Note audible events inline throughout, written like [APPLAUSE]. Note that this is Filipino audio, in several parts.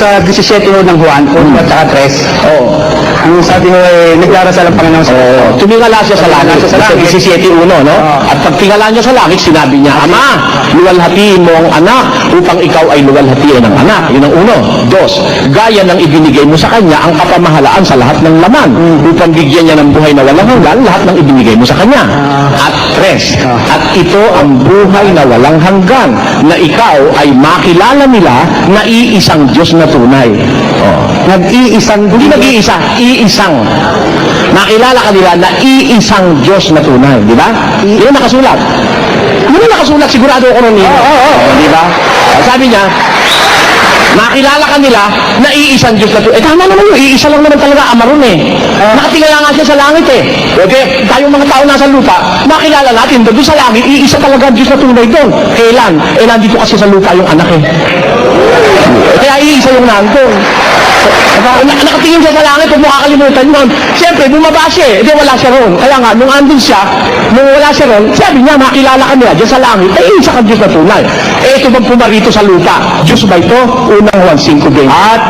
sa 17 ho ng Juan, 1 at saka 3. Oo. Ang sabi ho eh, nagdarasal ang Panginoon sa Oo. Tumingala siya sa langit. Sa langit. Sa 17.1, no? At pag tingala niya sa langit, sinabi niya, Ama, luwalhatiin mo ang anak upang ikaw ay luwalhatiin ng anak. Yun ang uno. Dos, gaya ng ibinigay mo sa kanya ang kapamahalaan sa lahat ng laman upang bigyan niya ng buhay na walang hanggan lahat ng ibinigay mo sa kanya. At tres, at ito ang buhay na walang hanggan na ikaw ay makilala nila na iisang Diyos na tunay. Oh. Nag-iisang Hindi nag-iisa, iisang. Nakilala ka nila na iisang Diyos na tunay, di ba? Yun ang nakasulat. Yun ang nakasulat, sigurado ako nun yun. Di ba? Sabi niya, nakilala ka nila na iisang Diyos na tunay. Eh, tama naman yun, iisa lang naman talaga ama ron eh. Nakatingala nga siya sa langit eh. Pwede, tayong mga tao nasa lupa, nakilala natin, doon sa langit, iisa talaga ang Diyos na tunay doon. Kailan? Eh, nandito kasi sa lupa yung anak eh. Kaya iisa yung nandun. Na, nakatingin siya sa langit, huwag mo kakalimutan. Siyempre, bumaba siya eh. Hindi, wala siya ron. Kaya nga, nung andun siya, nung wala siya ron, sabi niya, makilala ka nila dyan sa langit, ay isa ka Diyos na tunay. Eh, ito bang pumarito sa lupa? Diyos ba ito? Unang Juan 5.20. At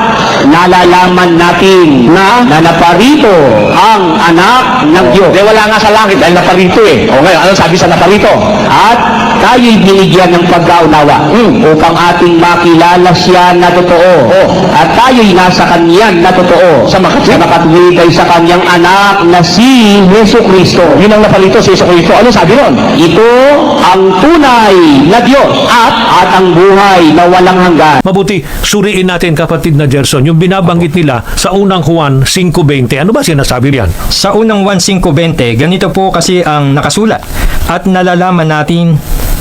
nalalaman natin na, na naparito ang anak ng Diyos. Hindi, wala nga sa langit dahil naparito eh. O ngayon, anong sabi sa naparito? At tayo'y binigyan ng pagkaunawa Hmm. upang ating makilala siya na totoo. Oh. At tayo'y nasa kanyan na totoo. Sa makat- na makatwikay sa kanyang anak na si Yesu Kristo. Yun ang naparito sa Iso Kristo. Ano sabi ron? Ito ang tunay na Diyos at, at ang buhay na walang hanggan. Mabuti, suriin natin kapatid na Gerson, yung binabanggit nila sa unang Juan 5.20. Ano ba sinasabi riyan? Sa unang 1.5.20, ganito po kasi ang nakasulat. At nalalaman natin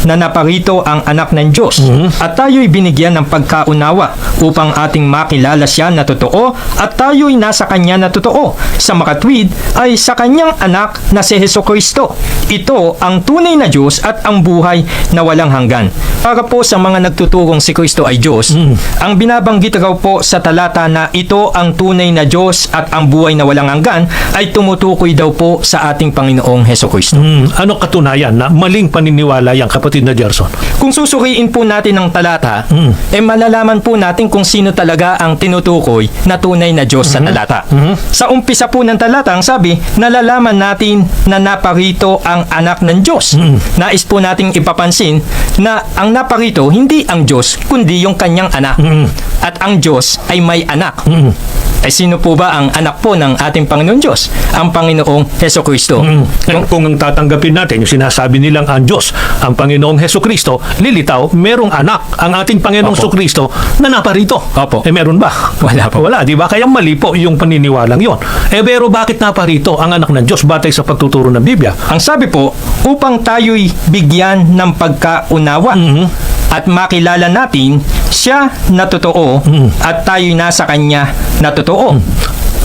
na naparito ang anak ng Diyos at tayo'y binigyan ng pagkaunawa upang ating makilala siya na totoo at tayo'y nasa kanya na totoo. Sa makatwid ay sa kanyang anak na si Heso Kristo. Ito ang tunay na Diyos at ang buhay na walang hanggan. Para po sa mga nagtuturong si Kristo ay Diyos, ang binabanggit raw po sa talata na ito ang tunay na Diyos at ang buhay na walang hanggan ay tumutukoy daw po sa ating Panginoong Heso Kristo. Hmm, ano katunayan na maling paniniwala yan kapatid na Gerson? Kung susuriin po natin ang talata, Mm. eh malalaman po natin kung sino talaga ang tinutukoy na tunay na Diyos sa talata. Sa umpisa po ng talata, ang sabi, nalalaman natin na naparito ang anak ng Diyos. Nais po nating ipapansin na ang naparito hindi ang Diyos, kundi yung kanyang anak. At ang Diyos ay may anak. Ay sino po ba ang anak po ng ating Panginoon Diyos? Ang Panginoong Heso Kristo. Hmm. Kung, kung ang tatanggapin natin, yung sinasabi nilang ang Diyos, ang Panginoong Heso Kristo, lilitaw, merong anak, ang ating Panginoong. Heso Kristo, na naparito. Opo. Eh meron ba? Wala po. Wala, di ba? Kaya mali po yung paniniwalang yon. Eh pero bakit naparito ang anak ng Diyos batay sa pagtuturo ng Biblia? Ang sabi po, upang tayo'y bigyan ng pagkaunawa at makilala natin siya na totoo at tayo'y nasa kanya na totoo.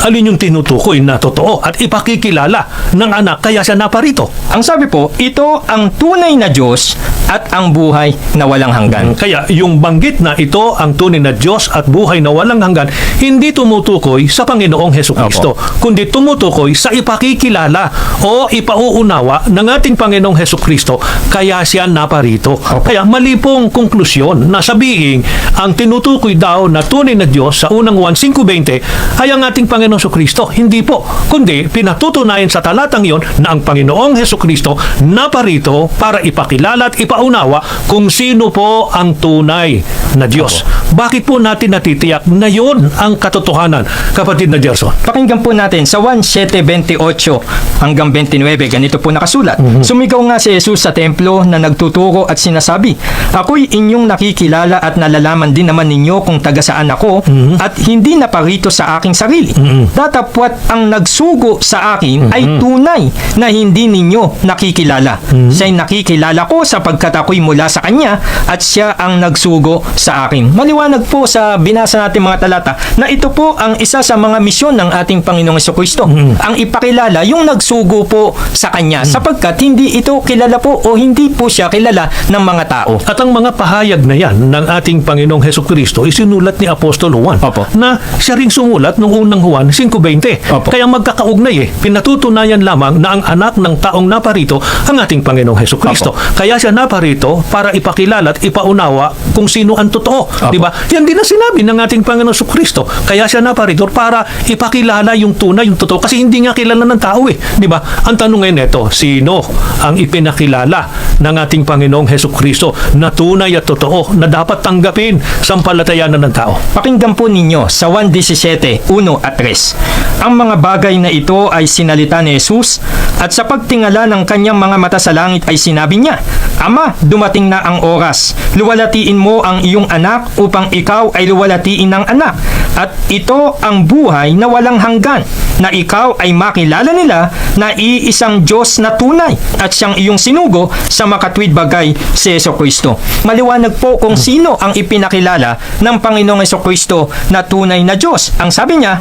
Alin yung tinutukoy na totoo at ipakikilala ng anak kaya siya naparito? Ang sabi po, ito ang tunay na Diyos at ang buhay na walang hanggan. Kaya yung banggit na ito ang tunay na Diyos at buhay na walang hanggan, hindi tumutukoy sa Panginoong Heso Kristo, kundi tumutukoy sa ipakikilala o ipauunawa ng ating Panginoong Heso Kristo, kaya siya naparito. Kaya mali pong konklusyon na sabihin ang tinutukoy daw na tunay na Diyos sa unang 1.5.20 ay ang ating Panginoong Heso Kristo. Hindi po, kundi pinatutunayan sa talatang yon na ang Panginoong Heso Kristo naparito para ipakilala at ipaunawa kung sino po ang tunay na Diyos. Bakit po natin natitiyak na yon ang katotohanan, kapatid na Gerson? Pakinggan po natin sa 1.7.28 hanggang 29, ganito po nakasulat. Sumigaw nga si Jesus sa templo na nagtuturo at sinasabi, Ako'y inyong nakikilala at nalalaman din naman ninyo kung taga saan ako at hindi naparito sa aking sarili. Datapwat ang nagsugo sa akin ay tunay na hindi ninyo nakikilala. Siya'y nakikilala ko sapagkat ako'y mula sa kanya at siya ang nagsugo sa akin. Maliwanag po sa binasa natin mga talata na ito po ang isa sa mga misyon ng ating Panginoong Kristo. Ang ipakilala yung nagsugo po sa kanya sapagkat hindi ito kilala po o hindi po siya kilala ng mga tao. At ang mga pahayag na yan ng ating Panginoong Heso Kristo isinulat ni Apostol Juan Opo. na siya ring sumulat noong unang Juan Juan 5.20. Opo. Kaya magkakaugnay eh. Pinatutunayan lamang na ang anak ng taong naparito ang ating Panginoong Heso Kristo. Kaya siya naparito para ipakilala at ipaunawa kung sino ang totoo. Di ba? Yan din ang sinabi ng ating Panginoong Heso Kristo. Kaya siya naparito para ipakilala yung tunay, yung totoo. Kasi hindi nga kilala ng tao eh. Di ba? Ang tanong ngayon ito, sino ang ipinakilala ng ating Panginoong Heso Kristo na tunay at totoo na dapat tanggapin sa palatayanan ng tao? Pakinggan po ninyo sa 1.17, 1 at 3. Ang mga bagay na ito ay sinalita ni Jesus at sa pagtingala ng kanyang mga mata sa langit ay sinabi niya, Ama, dumating na ang oras. Luwalatiin mo ang iyong anak upang ikaw ay luwalatiin ng anak. At ito ang buhay na walang hanggan, na ikaw ay makilala nila na iisang Diyos na tunay at siyang iyong sinugo sa makatwid bagay si Yeso Kristo. Maliwanag po kung sino ang ipinakilala ng Panginoong Yeso Kristo na tunay na Diyos. Ang sabi niya,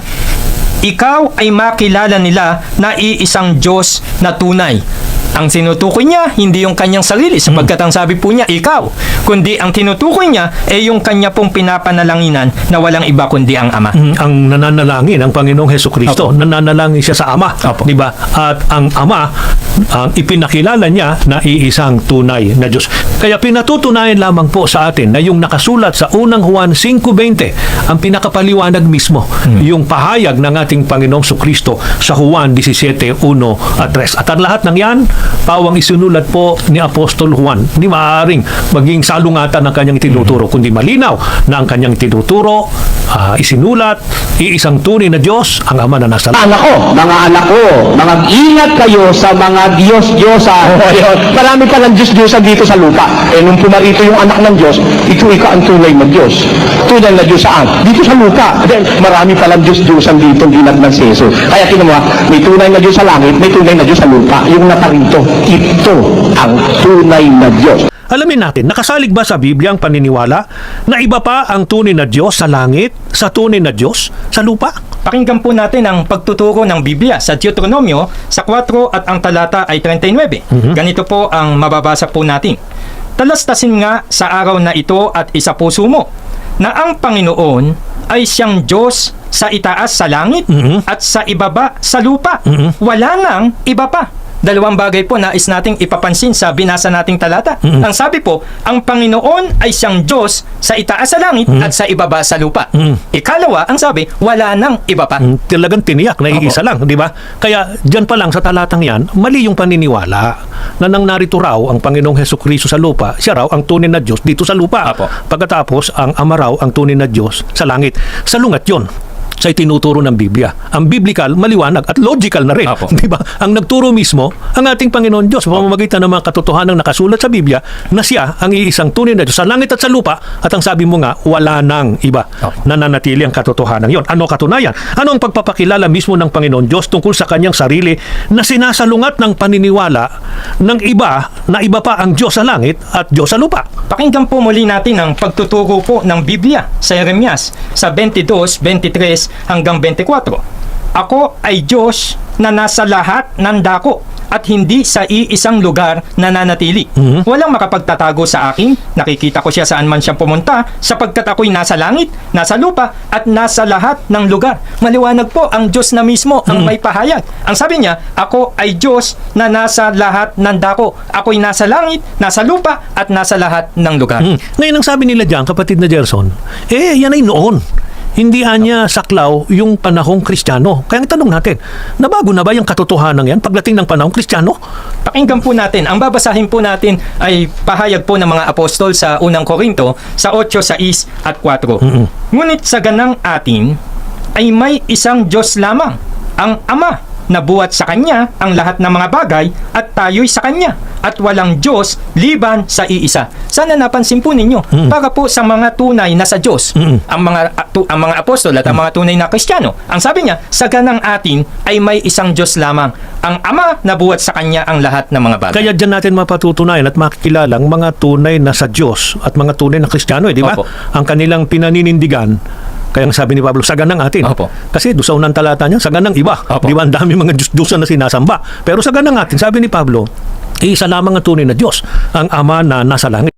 ikaw ay makilala nila na iisang Diyos na tunay. Ang tinutukoy niya, hindi yung kanyang sarili, sapagkat ang sabi po niya, ikaw. Kundi ang tinutukoy niya, ay yung kanya pong pinapanalanginan na walang iba kundi ang Ama. Mm, ang nananalangin ang Panginoong Heso Kristo. Opo. Nananalangin siya sa Ama, Opo. 'di ba? At ang Ama ang ipinakilala niya na iisang tunay na Diyos. Kaya pinatutunayan lamang po sa atin na yung nakasulat sa unang Juan 5:20 ang pinakapaliwanag mismo yung pahayag ng ating Panginoong Kristo sa Juan 17:1 at 3. At ang lahat ng 'yan pawang isinulat po ni Apostol Juan. Hindi maaaring maging salungatan ng kanyang tinuturo, kundi malinaw na ang kanyang tinuturo, ah, isinulat, iisang tunay na Diyos, ang Ama na nasa langit. Anak ko, mga anak ko, mag-ingat kayo sa mga Diyos-Diyosan. Oh. [LAUGHS] Marami pa ng Diyos-Diyosan dito sa lupa. Eh, nung pumarito yung anak ng Diyos, ito ika ang tunay na Diyos. Tunay na Diyos saan? Dito sa lupa. Then, marami pa lang Diyos-Diyosan dito ginat ng Jesus. Kaya tinan mo, ha, may tunay na Diyos sa langit, may tunay na Diyos sa lupa. Yung naparito, ito ang tunay na Diyos. Alamin natin, nakasalig ba sa Biblia ang paniniwala na iba pa ang tunay na Diyos sa langit, sa tunay na Diyos sa lupa? Pakinggan po natin ang pagtuturo ng Biblia sa Deuteronomio sa 4 at ang talata ay 39. Ganito po ang mababasa po natin. Talastasin nga sa araw na ito at isa puso mo na ang Panginoon ay siyang Diyos sa itaas sa langit Mhm. at sa ibaba sa lupa. Mhm. Wala nang iba pa. Dalawang bagay po nais nating ipapansin sa binasa nating talata. Mhm. Ang sabi po, ang Panginoon ay siyang Diyos sa itaas sa langit at sa ibaba sa lupa. Mhm. Ikalawa, ang sabi, wala nang iba pa. Mm, Talagang tiniyak na iisa lang, di ba? Kaya dyan pa lang sa talatang yan, mali yung paniniwala na nang narito raw ang Panginoong Heso Kristo sa lupa, siya raw ang tunay na Diyos dito sa lupa. Apo. Pagkatapos, ang Ama raw ang tunay na Diyos sa langit. Sa lungat yon sa itinuturo ng Biblia. Ang biblical, maliwanag at logical na rin. Apo. Di ba? Ang nagturo mismo, ang ating Panginoon Diyos, pamamagitan ng mga katotohanan nakasulat sa Biblia, na siya ang iisang tunay na Diyos sa langit at sa lupa, at ang sabi mo nga, wala nang iba Apo. nananatili ang katotohanan yon. Ano katunayan? Ano ang pagpapakilala mismo ng Panginoon Diyos tungkol sa kanyang sarili na sinasalungat ng paniniwala ng iba na iba pa ang Diyos sa langit at Diyos sa lupa? Pakinggan po muli natin ang pagtuturo po ng Biblia sa Jeremias sa 22, 23 hanggang 24. Ako ay Diyos na nasa lahat ng dako at hindi sa iisang lugar na nanatili. Mhm. Walang makapagtatago sa akin, nakikita ko siya saan man siya pumunta, sapagkat ako'y nasa langit, nasa lupa, at nasa lahat ng lugar. Maliwanag po, ang Diyos na mismo ang may pahayag. Ang sabi niya, ako ay Diyos na nasa lahat ng dako. Ako'y nasa langit, nasa lupa, at nasa lahat ng lugar. Mm. Ngayon ang sabi nila diyan, kapatid na Gerson, eh yan ay noon. Hindi anya saklaw yung panahong kristyano. Kaya ang tanong natin, nabago na ba yung katotohanan yan pagdating ng panahong kristyano? Pakinggan po natin. Ang babasahin po natin ay pahayag po ng mga apostol sa unang Korinto sa 8, 6 at 4. Ngunit sa ganang atin ay may isang Diyos lamang, ang Ama na buhat sa Kanya ang lahat ng mga bagay at tayo'y sa Kanya at walang Diyos liban sa iisa. Sana napansin po ninyo, para po sa mga tunay na sa Diyos, ang mga tu- ang mga apostol at ang mga tunay na Kristiyano. Ang sabi niya, sa ganang atin ay may isang Diyos lamang, ang Ama na buhat sa Kanya ang lahat ng mga bagay. Kaya dyan natin mapatutunayan at makikilala ang mga tunay na sa Diyos at mga tunay na kristyano, eh, di ba? Opo. Ang kanilang pinaninindigan, kaya ang sabi ni Pablo, saganang atin. Opo. Kasi doon sa unang talata niya, saganang iba. Opo. Di ba? Ang dami mga Diyos-Diyosan na sinasamba. Pero saganang atin, sabi ni Pablo, isa lamang ang tunay na Diyos, ang Ama na nasa langit.